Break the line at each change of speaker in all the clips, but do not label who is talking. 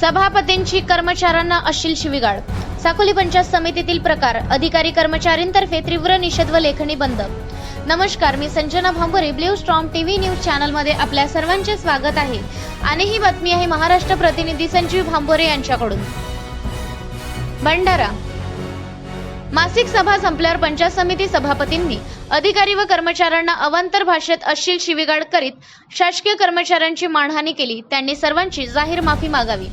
सभापतींची कर्मचाऱ्यांना अशील शिविगाळ. साकोली पंचायत समितीतील प्रकार अधिकारी कर्मचारींतर्फे तीव्र निषेध व लेखणी बंद. नमस्कार मी Sanjana Bhambare blue storm TV news चॅनलमध्ये आपल्या सर्वांचे स्वागत आहे. आणि ही बातमी आहे महाराष्ट्र प्रतिनिधी संजीव भांबोरे यांच्याकडून. भंडारा. मासिक सभा संपल्यावर पंचायत समिती सभापतींनी अधिकारी व कर्मचाऱ्यांना अवांतर भाषेत अश्लील शिवीगाळ करीत शासकीय कर्मचाऱ्यांची मानहानी केली. त्यांनी सर्वांची जाहीर माफी मागावी.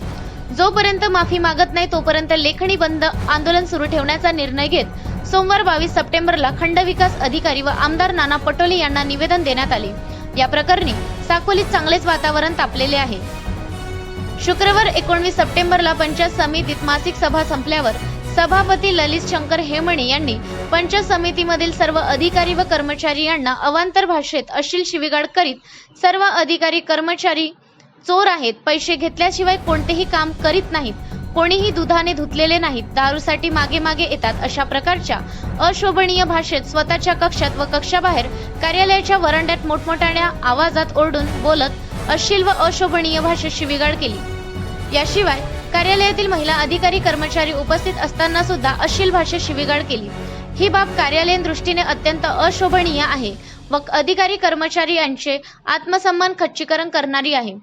जोपर्यंत माफी मागत नाही तोपर्यंत लेखणी बंद आंदोलन सुरू ठेवण्याचा निर्णय घेत सोमवार बावीस सप्टेंबरला खंडविकास अधिकारी व आमदार नाना पटोले यांना निवेदन देण्यात आले. या प्रकरणी साकोलीत चांगलेच वातावरण तापलेले आहे. शुक्रवार एकोणवीस सप्टेंबरला पंचायत समितीत मासिक सभा संपल्यावर सभापती ललित शंकर हेमणे यांनी पंचायत समितीमधील सर्व अधिकारी व कर्मचारी यांना अवांतर भाषेत अश्लील शिविगाड करीत सर्व अधिकारी कर्मचारी चोर आहेत. पैसे घेतल्याशिवाय कोणतेही काम करीत नाहीत. कोणीही दुधाने धुतलेले नाहीत. दारूसाठी मागे मागे येतात अशा प्रकारच्या अशोभनीय भाषेत स्वतःच्या कक्षात व कक्षाबाहेर कार्यालयाच्या वरांड्यात मोठमोठ्या आवाजात ओरडून बोलत अश्लील व अशोभनीय भाषेत शिवीगाळ केली. याशिवाय कार्यालयातील महिला अधिकारी कर्मचारी उपस्थित असताना सुद्धा अश्लील भाषेत शिवीगाळ केली. ही बाब कार्यालयीन दृष्टीने अत्यंत अशोभनीय आहे व अधिकारी कर्मचारी यांचे आत्मसन्मान खच्चीकरण करणारी आहे.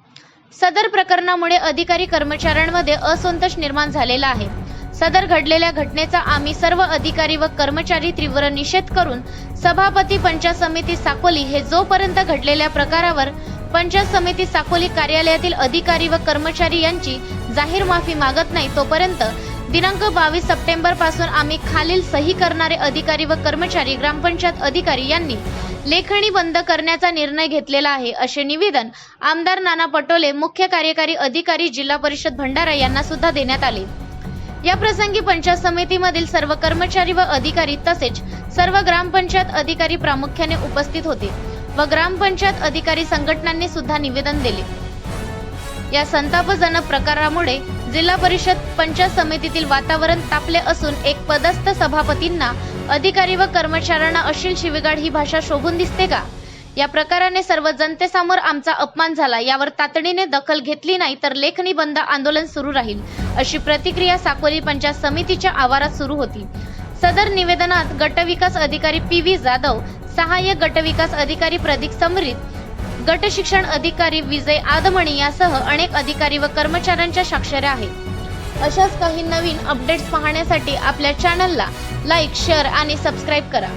सदर प्रकरणामुळे अधिकारी कर्मचाऱ्यांमध्ये असंतोष निर्माण झालेला आहे. सदर घडलेल्या घटनेचा आम्ही सर्व अधिकारी व कर्मचारी तीव्र निषेध करून सभापती पंचायत समिती साकोली हे जोपर्यंत घडलेल्या प्रकारावर पंचायत समिती साकोली कार्यालयातील अधिकारी व कर्मचारी यांची जाहीर माफी मागत नाही तोपर्यंत दिनांक बावीस सप्टेंबरपासून आम्ही खालील सही करणारे अधिकारी व कर्मचारी ग्रामपंचायत अधिकारी यांनी लेखणी बंद करण्याचा निर्णय घेतलेला आहे असे निवेदन आमदार नाना पटोले मुख्य कार्यकारी अधिकारी जिल्हा परिषद भंडारा यांना सुद्धा देण्यात आले. या प्रसंगी पंचायत समितीमधील सर्व कर्मचारी व अधिकारी तसेच सर्व ग्रामपंचायत अधिकारी प्रामुख्याने उपस्थित होते व ग्रामपंचायत अधिकारी संघटनांनी सुद्धा निवेदन दिले. या संतापजनक प्रकारामुळे जिल्हा परिषद पंचायत समितीतील वातावरण तापले असून एक पदस्थ सभापतींना अधिकारी व कर्मचाऱ्यांना अशील शिवीगाड ही भाषा शोभून दिसते का? या प्रकाराने सर्व जनतेसमोर आमचा अपमान झाला. यावर तातडीने दखल घेतली नाही तर लेखनी बंद आंदोलन सुरू राहील अशी प्रतिक्रिया साकोली पंचायत समितीच्या आवारात सुरू होती. सदर निवेदनात गटविकास अधिकारी पी व्ही जाधव सहाय्यक गटविकास अधिकारी प्रदीप समरीत गट शिक्षण अधिकारी विजय आदमणी यासह अनेक अधिकारी व कर्मचाऱ्यांच्या स्वाक्षऱ्या आहेत. अशाच काही नवीन अपडेट्स पाहण्यासाठी आपल्या चॅनलला लाईक शेअर आणि सबस्क्राईब करा.